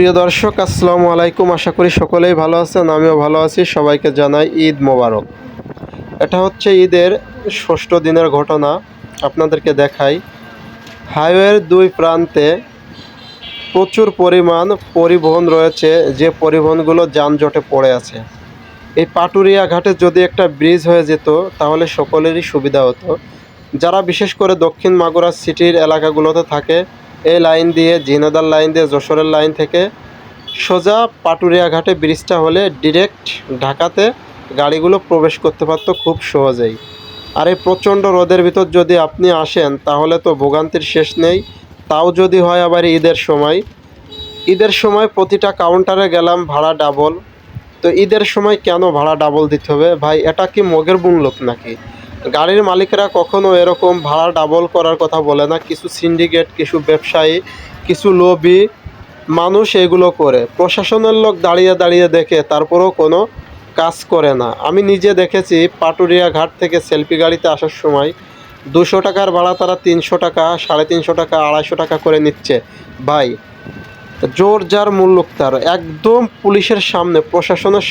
প্রিয় দর্শক, আসসালামু আলাইকুম। আশা করি সকলেই ভালো আছেন, আমিও ভালো আছি। সবাইকে জানাই ঈদ মোবারক। এটা হচ্ছে ঈদের ষষ্ঠ দিনের ঘটনা, আপনাদেরকে দেখাই। হাইওয়ের দুই প্রান্তে প্রচুর পরিমাণ পরিবহন রয়েছে, যে পরিবহনগুলো যানজটে পড়ে আছে। এই পাটুরিয়া ঘাটে যদি একটা ব্রিজ হয়ে যেত, তাহলে সকলেরই সুবিধা হতো। যারা বিশেষ করে দক্ষিণ মাগুরা সিটির এলাকাগুলোতে থাকে এই লাইন দিয়ে, জিনাদার লাইন দিয়ে, যশোরের লাইন থেকে সোজা পাটুরিয়া ঘাটে ব্রিজটা হলে ডিরেক্ট ঢাকাতে গাড়িগুলো প্রবেশ করতে পারতো খুব সহজেই। আর এই প্রচণ্ড রোদের ভিতর যদি আপনি আসেন, তাহলে তো ভোগান্তির শেষ নেই। তাও যদি হয় আবার ঈদের সময়। ঈদের সময় প্রতিটা কাউন্টারে গেলাম, ভাড়া ডাবল তো ঈদের সময় কেন ভাড়া ডাবল দিতে হবে? ভাই, এটা কি মগের বুনলোক নাকি? গাড়ির মালিকেরা কখনো এরকম ভাড়া ডাবল করার কথা বলে না। কিছু সিন্ডিকেট কিছু ব্যবসায়ী, কিছু লোভী মানুষ এগুলো করে। প্রশাসনের লোক দাঁড়িয়ে দাঁড়িয়ে দেখে, তারপরেও কোনো কাজ করে না। আমি নিজে দেখেছি পাটুরিয়া ঘাট থেকে সেলফি গাড়িতে আসার সময় দুশো টাকার ভাড়া তারা তিনশো টাকা, সাড়ে তিনশো টাকা, আড়াইশো টাকা করে নিচ্ছে। ভাই, জোর যার মূল্য তার। একদম পুলিশের সামনে, প্রশাসনের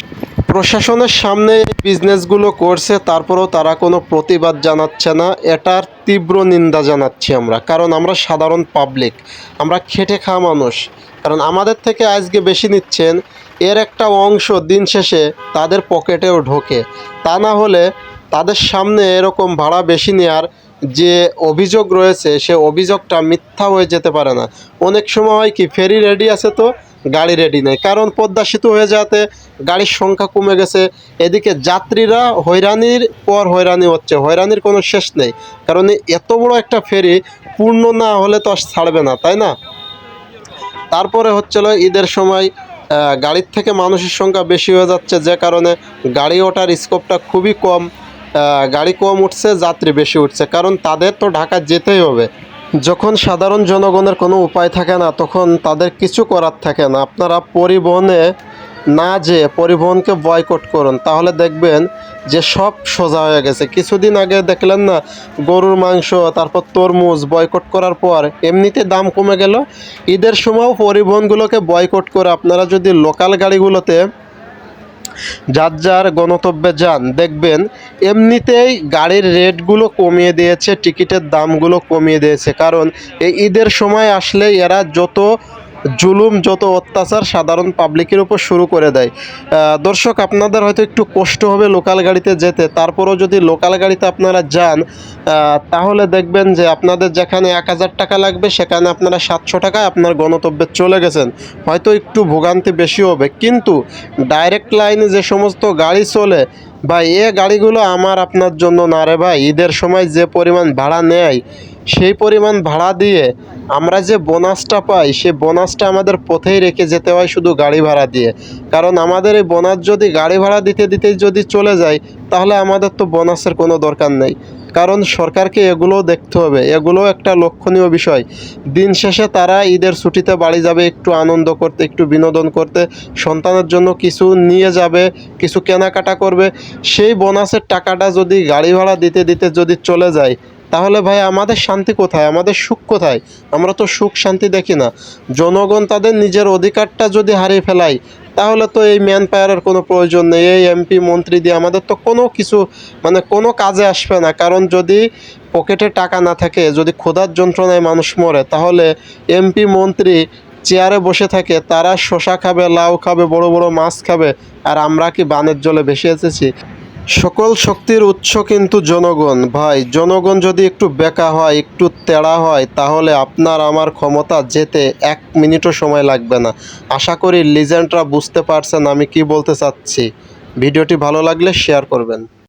প্রশাসনের সামনে বিজনেসগুলো করছে, তারপরেও তারা কোনো প্রতিবাদ জানাচ্ছে না। এটার তীব্র নিন্দা জানাচ্ছি আমরা, কারণ আমরা সাধারণ পাবলিক আমরা খেটে খাওয়া মানুষ। কারণ আমাদের থেকে আজকে বেশি নিচ্ছেন, এর একটা অংশ দিন শেষে তাদের পকেটেও ঢোকে। তা না হলে তাদের সামনে এরকম ভাড়া বেশি নেওয়ার যে অভিযোগ রয়েছে, সে অভিযোগটা মিথ্যা হয়ে যেতে পারে না। অনেক সময় হয় কি, ফেরি রেডি আছে তো গাড়ি রেডি নেই। কারণ পদ্মা সেতু হয়ে যাতে গাড়ির সংখ্যা কমে গেছে। এদিকে যাত্রীরা হয়রানির পর হয়রানি হচ্ছে। হয়রানির কোনো শেষ নেই। কারণ এত বড় একটা ফেরি পূর্ণ না হলে তো আর ছাড়বে না, তাই না? তারপরে হচ্ছিল ঈদের সময় গাড়ির থেকে মানুষের সংখ্যা বেশি হয়ে যাচ্ছে। যে কারণে গাড়ি ওঠার স্কোপটা খুবই কম। গাড়ি কম উঠছে, যাত্রী বেশি উঠছে। কারণ তাদের তো ঢাকা যেতেই হবে। যখন সাধারণ জনগণের কোনো উপায় থাকে না, তখন তাদের কিছু করার থাকে না। আপনারা পরিবহনে না যে পরিবহনকে বয়কট করুন। তাহলে দেখবেন যে সব সোজা হয়ে গেছে। কিছুদিন আগে দেখলেন না, গরুর মাংস, তারপর তরমুজ বয়কট করার পর এমনিতে দাম কমে গেল। ঈদের সময়ও পরিবহনগুলোকে বয়কট করে আপনারা যদি লোকাল গাড়িগুলোতে যার যার গণতব্যে যান, দেখবেন এমনিতেই গাড়ির রেটগুলো কমিয়ে দিয়েছে, টিকিটের দামগুলো কমিয়ে দিয়েছে। কারণ এই ঈদের সময় আসলে এরা যত জুলুম যত অত্যাচার সাধারণ পাবলিকের উপর শুরু করে দেয়। দর্শক, আপনাদের হয়তো একটু কষ্ট হবে লোকাল গাড়িতে যেতে। তারপরেও যদি লোকাল গাড়িতে আপনারা যান তাহলে দেখবেন যে আপনাদের যেখানে এক হাজার টাকা লাগবে, সেখানে আপনারা সাতশো টাকায় আপনার গন্তব্যে চলে গেছেন। হয়তো একটু ভোগান্তি বেশি হবে। কিন্তু ডাইরেক্ট লাইনে যে সমস্ত গাড়ি চলে, ভাই, এ গাড়িগুলো আমার আপনার জন্য না রে ভাই। ঈদের সময় যে পরিমাণ ভাড়া নেয় সেই পরিমাণ ভাড়া দিয়ে আমরা যে বোনাসটা পাই, সে বোনাসটা আমাদের পথেই রেখে যেতে হয় শুধু গাড়ি ভাড়া দিয়ে। কারণ আমাদের এই বোনাস যদি গাড়ি ভাড়া দিতে দিতেই যদি চলে যায়, তাহলে আমাদের তো বোনাসের কোনো দরকার নেই। কারণ সরকারকে এগুলোও দেখতে হবে এগুলো একটা লক্ষণীয় বিষয়। দিন শেষে তারা ঈদের ছুটিতে বাড়ি যাবে, একটু আনন্দ করতে, একটু বিনোদন করতে, সন্তানের জন্য কিছু নিয়ে যাবে, কিছু কেনাকাটা করবে। সেই বোনাসের টাকাটা যদি গাড়ি ভাড়া দিতে দিতে যদি চলে যায় তাহলে ভাই আমাদের শান্তি কোথায়? আমাদের সুখ কোথায়? আমরা তো সুখ শান্তি দেখি না। জনগণ তাদের নিজের অধিকারটা যদি হারিয়ে ফেলায় তাহলে তো এই ম্যান পাওয়ারের কোনো প্রয়োজন নেই। এই এমপি মন্ত্রী দিয়ে আমাদের তো কোনো কিছু মানে কোনো কাজে আসবে না। কারণ যদি পকেটে টাকা না থাকে, যদি ক্ষুধার যন্ত্রণায় মানুষ মরে, তাহলে এমপি মন্ত্রী চেয়ারে বসে থাকে, তারা শশা খাবে, লাউ খাবে, বড় বড় মাছ খাবে, আর আমরা কি বানের জলে ভেসে এসেছি? সকল শক্তির উৎস কিন্তু জনগণ। ভাই, জনগণ যদি একটু বেকা হয়, একটু তেড়া হয়, তাহলে আপনার আমার ক্ষমতা যেতে এক মিনিটও সময় লাগবে না। আশা করি লিজেন্ডরা বুঝতে পারছেন আমি কি বলতে চাচ্ছি। ভিডিওটি ভালো লাগলে শেয়ার করবেন।